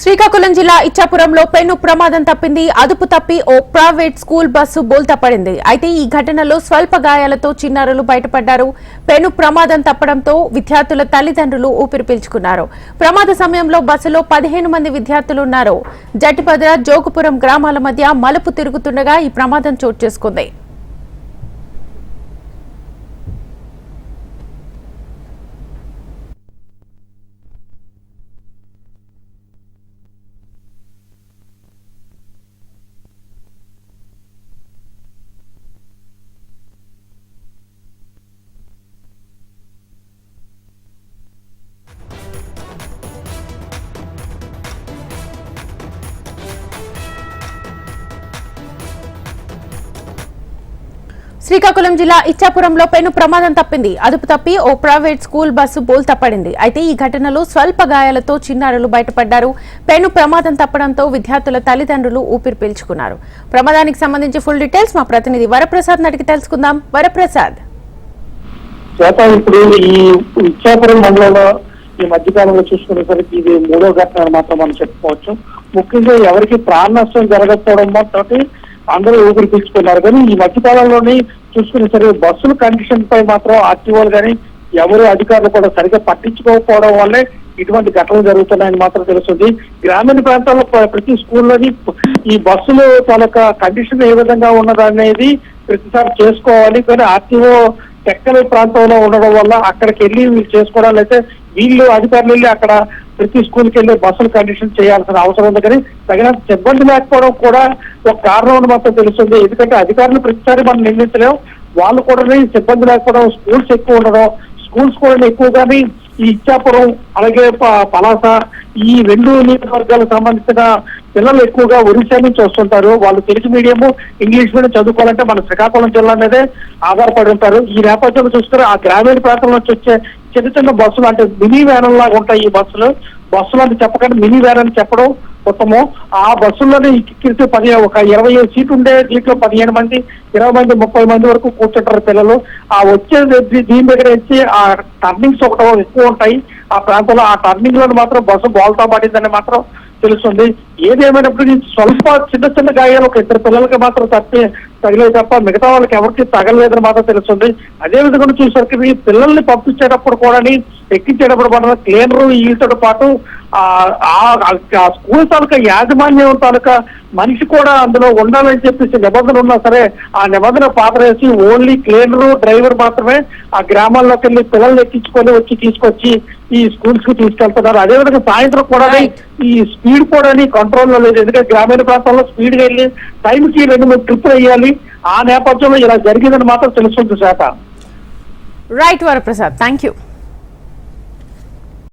శ్రీకాకుళం జిల్లా ఇచ్చాపురంలో పెను ప్రమాదం తప్పింది. అదుపు తప్పి ఓ ప్రైవేట్ స్కూల్ బస్సు బోల్తా పడింది. అయితే ఈ ఘటనలో స్వల్ప గాయాలతో చిన్నారులు బయటపడ్డారు. పెను ప్రమాదం తప్పడంతో విద్యార్థుల తల్లిదండ్రులు ఊపిరి పీల్చుకున్నారు. ప్రమాద సమయంలో బస్సులో పదిహేను మంది విద్యార్థులు ఉన్నారు. జటిపద్ర జోగుపురం గ్రామాల మధ్య మలుపు తిరుగుతుండగా ఈ ప్రమాదం చోటు చేసుకుంది. శ్రీకాకుళం జిల్లా ఇచ్చాపురంలో పెను ప్రమాదం తప్పింది. అదుపు తప్పి ఓ ప్రైవేట్ స్కూల్ బస్సు బోల్తా పడింది. అయితే ఈ ఘటనలో స్వల్ప గాయాలతో చిన్నారులు బయటపడ్డారు. పెను ప్రమాదం తప్పడంతో విద్యార్థుల తల్లిదండ్రులు ఊపిరి పీల్చుకున్నారు. ప్రమాదానికి సంబంధించి ఫుల్ డీటెయిల్స్ మా ప్రతినిధి వరప్రసాద్ నడికి తెలుసుకుందాం. వరప్రసాద్. చేత ఇప్పుడు ఈ ఇచ్చాపురం మండలంలో ఈ మధ్యకాలంలో చూసుకునేసరికి ఇది మూడో ఘటన అని మాత్రం మనం చెప్పుకోవచ్చు. ముఖ్యంగా ఎవరికి ప్రాణ నష్టం జరగకపోవడం తోటి అందరూ ఊపిరి పీల్చుకున్నారు. కానీ ఈ మధ్యకాలంలోనే చూసుకునే సరే బస్సుల కండిషన్ పై మాత్రం ఆర్టీఓలు కానీ ఎవరు అధికారులు కూడా సరిగ్గా పట్టించుకోకపోవడం వల్లే ఇటువంటి ఘటనలు జరుగుతున్నాయని మాత్రం తెలుస్తుంది. గ్రామీణ ప్రాంతాల్లో ప్రతి స్కూల్లోని ఈ బస్సులు తాలూకా కండిషన్ ఏ విధంగా ఉన్నదనేది ప్రతిసారి చేసుకోవాలి. కానీ ఆర్టీఓ టెక్కల ప్రాంతంలో ఉండడం వల్ల అక్కడికి వెళ్ళి వీళ్ళు చేసుకోవడం అయితే వీళ్ళు అధికారులు వెళ్ళి అక్కడ ప్రతి స్కూల్కి వెళ్ళి బస్సులు కండిషన్ చేయాల్సిన అవసరం ఉంది. కానీ తగిన సిబ్బంది లేకపోవడం కూడా ఒక కారణం అని మాత్రం తెలుస్తుంది. ఎందుకంటే అధికారులు ప్రతిసారి మనం నిందించలేం వాళ్ళు కూడా సిబ్బంది లేకపోవడం స్కూల్స్ ఎక్కువ ఉండడం స్కూల్స్ కూడా ఎక్కువగానే ఈ ఇచ్చాపురం అలాగే ప- పలాస ఈ రెండు నియోజకవర్గాలకు సంబంధించిన పిల్లలు ఎక్కువగా ఒరిస్సా నుంచి వస్తుంటారు. వాళ్ళు తెలుగు మీడియము ఇంగ్లీష్ మీడియం చదువుకోవాలంటే మన శ్రీకాకుళం జిల్లా మీదే ఆధారపడి ఉంటారు. ఈ నేపథ్యంలో చూస్తారు ఆ గ్రామీణ ప్రాంతం నుంచి వచ్చే చిన్న చిన్న బస్సులు అంటే మినీ వ్యాన్ లాగా ఉంటాయి ఈ బస్సులు. బస్సులు అని చెప్పకుండా మినీ వ్యాన్ అని చెప్పడం ఉత్తమం. ఆ బస్సుల్లోనే ఎక్కిరితే పది ఒక ఇరవై ఏడు సీట్లు ఉండే దీంట్లో పదిహేను మంది ఇరవై మంది ముప్పై మంది వరకు కూర్చుంటారు పిల్లలు. ఆ వచ్చే దీని దగ్గర వచ్చి ఆ టర్నింగ్స్ ఒకటో ఎక్కువ ఉంటాయి. ఆ ప్రాంతంలో ఆ టర్నింగ్లో మాత్రం బస్సు బోల్తా పడిందని మాత్రం తెలుస్తుంది. ఏదేమైనప్పటికీ స్వల్ప చిన్న చిన్న గాయాలు ఒక ఇద్దరు పిల్లలకి మాత్రం తప్పే తగిలేదు తప్ప మిగతా వాళ్ళకి ఎవరికి తగలలేదని మాత్రం తెలుస్తుంది. అదే విధంగా చూసరికి ఈ పిల్లల్ని పంపించేటప్పుడు కూడా ఎక్కించేటప్పుడు మాత్రం క్లీనర్ వీటితో పాటు ఆ స్కూల్ తాలూకా యాజమాన్యం తాలూకా మనిషి కూడా అందులో ఉండాలని చెప్పేసి నిబంధన ఉన్నా సరే ఆ నిబంధన పాతరేసి ఓన్లీ క్లీనర్ డ్రైవర్ మాత్రమే ఆ గ్రామాల్లోకి వెళ్ళి పిల్లల్ని ఎక్కించుకొని వచ్చి తీసుకొచ్చి ఈ స్కూల్స్కి తీసుకెళ్తున్నారు అదేవిధంగా సాయంత్రం కూడా. ఈ స్పీడ్ కూడా కంట్రోల్లో లేదు. ఎందుకంటే గ్రామీణ ప్రాంతాల్లో స్పీడ్గా వెళ్ళి టైం కి రెండు మూడు ట్రిప్ వేయాలి. ఆ నేపథ్యంలో ఇలా జరిగిందని మాత్రం తెలుస్తుంది శాఖ రైట్ వరప్రసాద్ థ్యాంక్ యూ